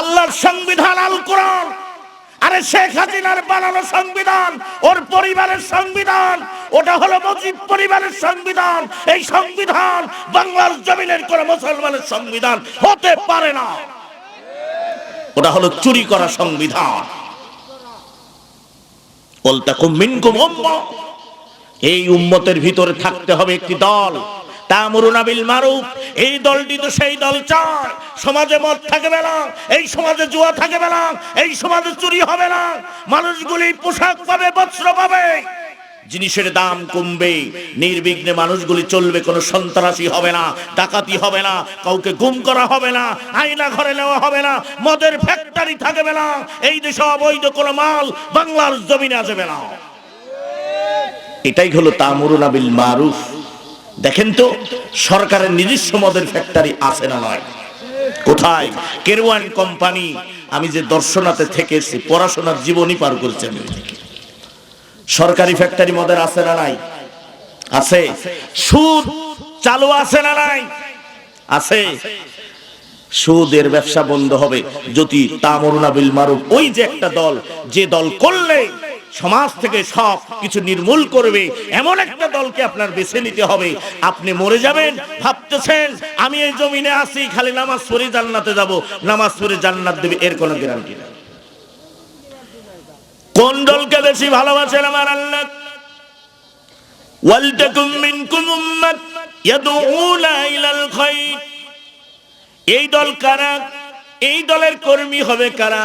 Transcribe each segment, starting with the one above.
আল্লাহর সংবিধান আল কোরআন। আরে শেখ হাসিনার বানানো সংবিধান, ওর পরিবারের সংবিধান, ওটা হলো মুজিব পরিবারের সংবিধান। এই সংবিধান বাংলার জমিনের কোন মুসলমানের সংবিধান হতে পারে না। ওটা হলো চুরি করা সংবিধান। ওলতাকুম মিনকুম এই উম্মতের ভিতরে থাকতে হবে একটি দল। তামরুনা বিল মারুফ। এই দলটি তো সেই দল চায়। সমাজে মদ থাকবে না এই সমাজে জুয়া থাকবে না এই সমাজে চুরি হবে না। মানুষগুলি পোশাক পাবে, বস্ত্র পাবে। জিনিসের দাম কমবে। নির্বিঘ্নে মানুষগুলি চলবে, কোনো সন্ত্রাসী হবে না, ডাকাতি হবে না, কাউকে গুম করা হবে না, আয়না ঘরে নেওয়া হবে না, মদের ফ্যাক্টরি থাকবে না। এই দেশে অবৈধ কোনো মাল বাংলার জমিনে আসবে না। এটাই হলো তামরুনা বিল মারুফ। দেখেন তো, সরকারের নিজস্ব মদের ফ্যাক্টরি আছে না নয়? কোথায়? কেরওয়ান কোম্পানি, আমি যে দর্শনাতে থেকে এসেছি, পড়াশোনার জীবনই পার করেছি আমি সরকারি ফ্যাক্টরি মদের আছে না নাই? আছে। সুদ চালু আছে না নাই? আছে। সুদের ব্যবসা বন্ধ হবে যদি তামরুনা বিল মারুফ ওই যে একটা দল, যে দল করলে সমাজ থেকে সব কিছু নির্মূল করবে। এমন একটা দলকে আপনার বেছে নিতে হবে। আপনি মরে যাবেন, ভাবতেছেন, আমি এই জমিনে আসি খালি নামাজ পড়ে জান্নাতে যাব। নামাজ পড়ে জান্নাত দেবে, এর কোনো গ্যারান্টি নেই। কোন দলকে বেশি ভালোবাসেন আমার আল্লাহ? ওয়ালতাকুম মিনকুম উম্মাত ইয়াদউনা ইলাল খায়র এই দল কারা? এই দলের কর্মী হবে কারা?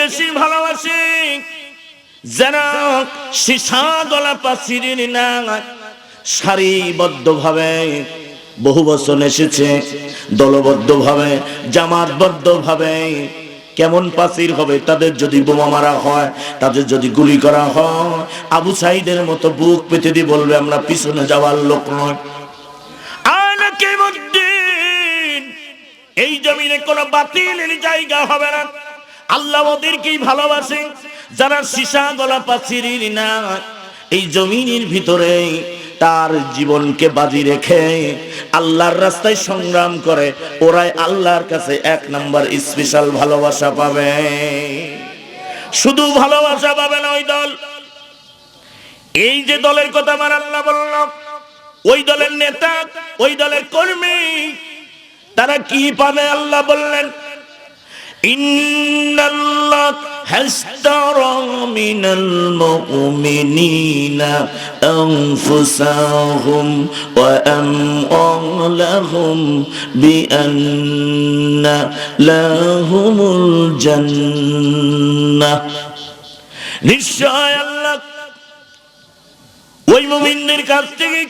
বেশি ভালোবাসি। যারা সীসা গলা পাচির না সারিবদ্ধ ভাবে বহু বছর এসেছে দলবদ্ধ ভাবে জামাতবদ্ধ ভাবে কেমন পাচির হবে তাদের যদি বোমা মারা হয়, তাদের যদি গুলি করা হয়, আবু সাইদের মতো বুক পেতে দিয়ে বলবে, আমরা পিছনে যাওয়ার লোক নয়। এই জমিনে কোনো বাতিলের জায়গা হবে না। আল্লাহ ওদেরকেই ভালোবাসে। যারা সীসা, গলা পাচিরির না এই জমিনের ভিতরে তার জীবনকে বাজি রেখে আল্লাহর রাস্তায় সংগ্রাম করে, ওরাই আল্লাহর কাছে এক নাম্বার স্পেশাল ভালোবাসা পাবে। শুধু ভালোবাসা পাবে না ওই দল। এই যে দলের কথা আমার আল্লাহ বলল, ওই দলের নেতা, ওই দলের কর্মী, তারা কি পাবে আল্লাহ বললেন? ইন্নাল্লাহ হাস্তারা মিনাল মুমিনিনা আনফুসাহুম ওয়া আমওয়ালাহুম বিআন্না লাহুমুল জান্নাহ। নিশ্চয় আল্লাহ ওই মুমিনদের কাছ থেকে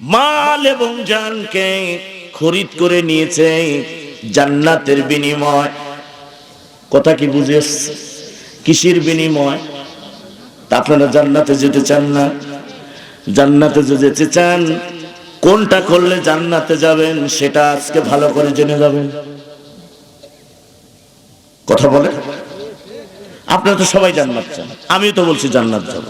মাল এবং জানকে খরিদ করে নিয়েছে জান্নাতের বিনিময়। কথা কি বুঝে এসছে? কিসের বিনিময়? তা আপনারা জান্নাতে যেতে চান না। জান্নাতে যে যেতে চান, কোনটা করলে জান্নাতে যাবেন, সেটা আজকে ভালো করে জেনে যাবেন। কথা বলে আপনারা তো সবাই জান্নাত চান। আমিও তো বলছি জান্নাত যাব।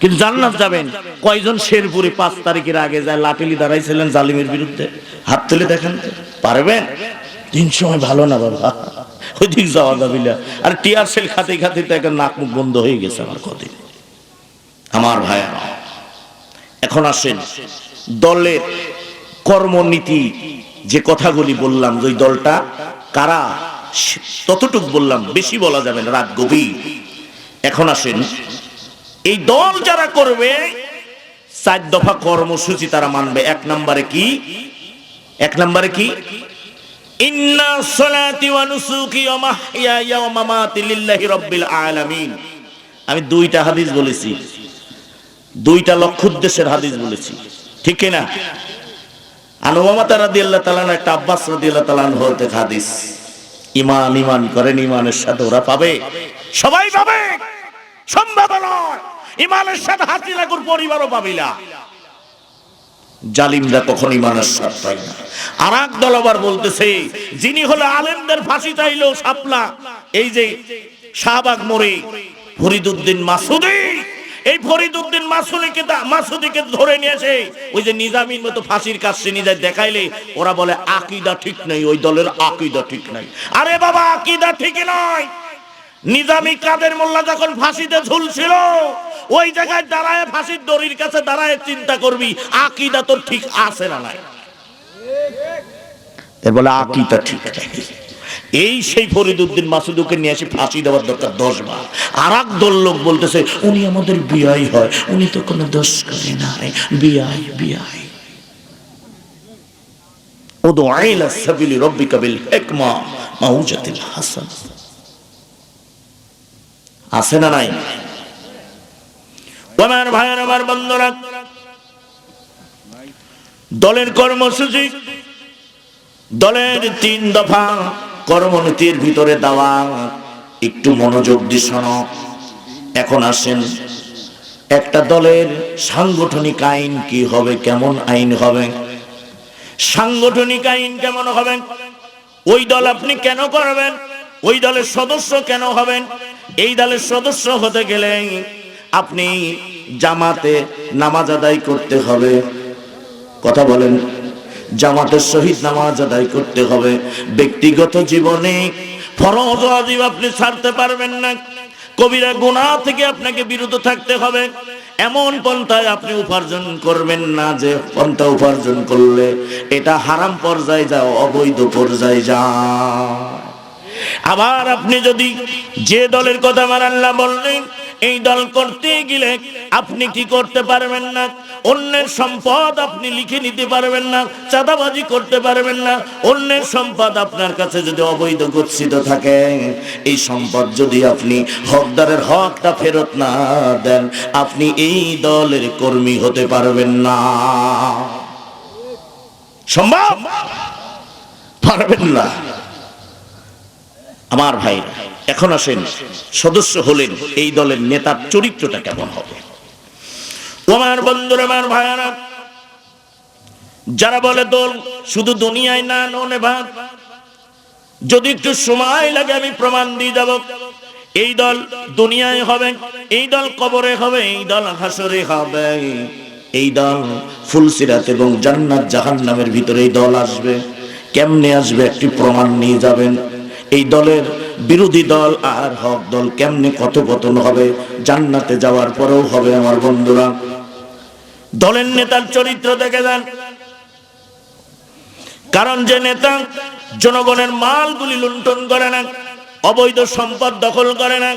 কিন্তু জান্নাত যাবেন, কয়জন শেরপুরে পাঁচ তারিখের আগে যায় লাটিলি দাঁড়াইছিলেন জালিমের বিরুদ্ধে? হাত তুলে দেখেন পারবেন? তিন সময় ভালো না বাবা। ওই দিক যাওয়া আর টিয়ার সেল খাতে খাতে তো এখন নাক মুখ বন্ধ হয়ে গেছে আমার আমার এখন আসেন। দলের কর্মনীতি, যে কথাগুলি বললাম ওই দলটা কারা ততটুক বললাম, বেশি বলা যাবে না, রাত গভীর। এখন আসেন। এই দল যারা করবে, চার দফা কর্মসূচি তারা মানবে। এক নম্বরে কি? এক নম্বরে কি? ইন্না সলাতি ওয়া নুসুকি ওয়া মামাতি লিল্লাহি রাব্বিল আলামিন। আমি দুইটা হাদিস বলেছি। দুইটা লক্ষ্য উদ্দেশ্যের হাদিস বলেছি। ঠিক কি না? আনুমাতা রাদিয়াল্লাহু তাআলা একটা আব্বাস রাদিয়াল্লাহু তাআলা হতে হাদিস। ইমান ইমান করেন ইমানের সাথে ওরা পাবে? সবাই পাবে। সম্ভব নয়। ইমানের সাথে লাগুর পরিবারও পাবিলা জালিমরা কখন ইমানের সাথ পায় না। আর এক দল আবার বলতেছে, যিনি হলো আলেমদের ফাঁসি চাইলেও সাপলা। এই যে শাহবাগ মোড়ে ফরিদুদ্দিন মাসুদি, এই ফরিদুদ্দিন মাসুদিকে মাসুদিকে ধরে নিয়েছে ওই যে নিজামীর মতো ফাঁসির কাছে নিয়ে যায় দেখাইলে, ওরা বলে, আকিদা ঠিক নাই, ওই দলের আকিদা ঠিক নাই। আরে বাবা, আকিদা ঠিক নয়। নিজামী কাদের মোল্লা যখন ফাঁসিতে ঝুলছিল, ওই জায়গায় দাঁড়ায় ফাঁসির দড়ির কাছে দাঁড়ায় চিন্তা করবি, আকিদা তোর ঠিক আছে না নাই? এর বলে আকিদা ঠিক এই সেই ফরিদুদ্দিন মাসুদুকে নিয়ে এসে ফাঁসি দেওয়ার দরকার দশ বার আর এক দল লোক বলতেছে, উনি আমাদের বিয়াই হয়, উনি তো কোনো দোষ করে নাই বিয়াই বিয়াই ওদো আইলা সাবিলি রব্বিকা বিল হিকমা মাউজাতিল হাসান। আছে না নাই? আমার ভাইয়ের, আমার বন্ধুরা, দলের কর্মসূচি, দলের তিন দফা কর্মনীতির ভিতরে দেওয়া, একটু মনোযোগ দিয়ে শোনো। এখন আসেন, একটা দলের সাংগঠনিক আইন কি হবে, কেমন আইন হবে? সাংগঠনিক আইন কেমন হবে? ওই দল আপনি কেন করবেন? ওই দলের সদস্য কেন হবেন? এই দলের সদস্য হতে গেলে আপনি জামাতে নামাজ আদায় করতে হবে। কথা বলেন। জামাতের সহিত নামাজ আদায় করতে হবে। ব্যক্তিগত জীবনে ফরজ ওয়াজিব আপনি ছাড়তে পারবেন না। কবিরা গুনাহ থেকে আপনাকে বিরত থাকতে হবে। এমন পন্থায় আপনি উপার্জন করবেন না যে পন্থা উপার্জন করলে এটা হারাম পর্যায়ে যাও, অবৈধ পর্যায়ে যাও। আবার আপনি যদি যে দলের কথা আমার আল্লাহ বললেন, এই দল করতে গেলে আপনি কি করতে পারবেন না? অন্যের সম্পদ আপনি লিখে নিতে পারবেন না, চাঁদাবাজি করতে পারবেন না। অন্যের সম্পদ আপনার কাছে যদি অবৈধ গচ্ছিত থাকে, এই সম্পদ যদি আপনি হকদারের হকটা ফেরত না দেন, আপনি এই দলের কর্মী হতে পারবেন না। সম্ভব? পারবেন না। আমার ভাই এখন আসেন সদস্য হলেন এই দলের নেতার চরিত্রটা কেমন হবে? আমার বন্ধুরা, আমার ভাইয়ারা, যারা বলে দল শুধু দুনিয়ায় না, ননে ভাগ যদি একটু সময় লাগে আমি প্রমাণ দিয়ে যাব। এই দল দুনিয়ায় হবে, এই দল কবরে হবে, এই দল হাসরে হবে। এই দল ফুলসিরাত এবং জান্নাত জাহান্নামের ভিতরে এই দল আসবে। কেমনে আসবে একটি প্রমাণ নিয়ে যাবেন? এই দলের বিরোধী দল আর হক দল কেমনে কথোপতন হবে? জান্নাতে যাওয়ার পরেও হবে আমার বন্ধুরা। দলের নেতার চরিত্র দেখে যান। কারণ যে নেতা জনগণের মালগুলি লুণ্ঠন করে না, অবৈধ সম্পদ দখল করে না,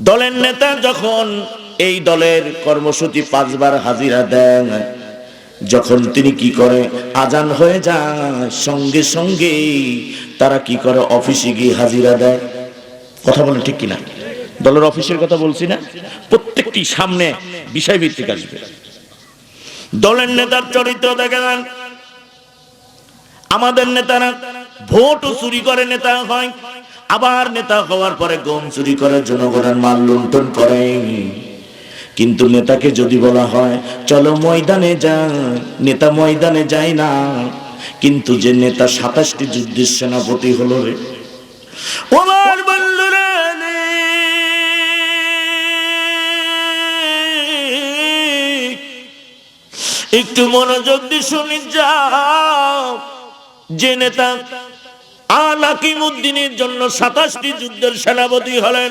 দলের নেতা যখন এই দলের কর্মসূচি পাঁচবার হাজিরা দেন যখন তিনি কি করে, আজান হয়ে যায়, সঙ্গে সঙ্গে তারা কি করে, অফিসে গিয়ে হাজিরা দেয়। কথা বলে ঠিক কিনা? দলের অফিসের কথা বলছি না, প্রত্যেকটি সামনে বিষয় ভিত্তিক আসবে। দলের নেতার চরিত্র দেখে নেন আমাদের নেতারা ভোটও চুরি করে, নেতা হয়। আবার নেতা হওয়ার পরে গম চুরি করে, জনগণের মাল লুণ্ঠন করে। কিন্তু নেতাকে যদি বলা হয়, চলো ময়দানে যা, নেতা ময়দানে যায় না। কিন্তু যে নেতা সাতাশটি যুদ্ধের সেনাপতি হলো রে। একটু মনোযোগ দিয়ে শুনি যাও। যে নেতা আলাকিমুদ্দিনের জন্য সাতাশটি যুদ্ধের সেনাপতি হলেন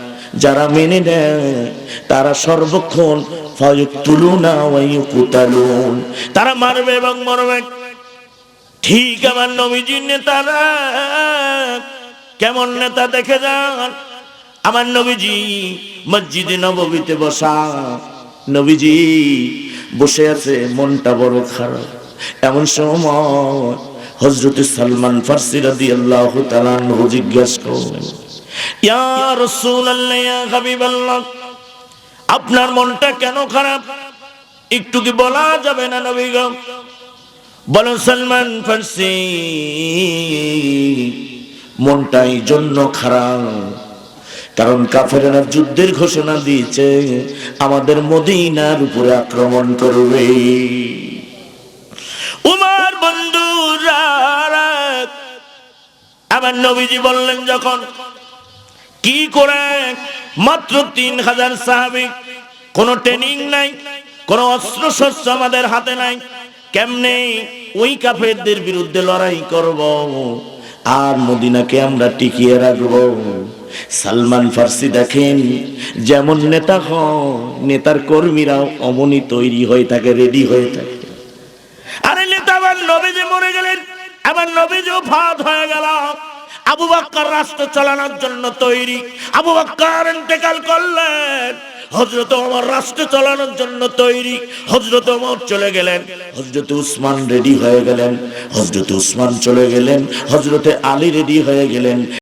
যারা মেনে নেয়, তারা সর্বক্ষণ তারা মারবে এবং মরবে। ঠিক আমার নবীজির নেতারা, কেমন নেতা দেখে যান? আমার নবীজি মসজিদে নববীতে বসা। নবীজি বসে আছে, মনটা বড় খারাপ। এমন সময় হজরত সালমান ফার্সি রাদি আল্লাহ জিজ্ঞাসা করলেন আপনার মনটা কেন খারাপ? একটু কি বলা যাবে না নবী গো? বলো সালমান ফার্সি, মনটাই জন্য খারাপ। কারণ কাফেরেরা যুদ্ধের ঘোষণা দিয়েছে, আমাদের মদিনার উপরে আক্রমণ করবে। উমার বন্ধুরা আমার নবীজি বললেন যখন কি করে? মাত্র তিন হাজার সাহাবিক কোনো ট্রেনিং নাই, কোনো অস্ত্র শস্ত্র আমাদের হাতে নাই। কেমনে ওই কাফেরদের বিরুদ্ধে লড়াই করব? আর মদিনাকে আমরা টিকিয়ে রাখব। সালমান ফার্সি দেখেন, যেমন নেতা হয়, নেতার কর্মীরাও অমনি তৈরি হয়ে থাকে রেডি হয়ে থাকে। আরে নেতা আমার নবীজি মরে গেলেন আমার নবীজিও ফাঁদ হয়ে গেল। আবু বাক্কার রাষ্ট্র চালানোর জন্য তৈরি। আবু বাক্কার ইন্তেকাল করলেন। হজরত আমার রাষ্ট্র চালানোর জন্য তৈরি। হজরত ওমর চলে গেলেন। হজরত উসমান রেডি হয়ে গেলেন। হজরত উসমান চলে গেলেন। হজরতে আলী রেডি হয়ে গেলেন।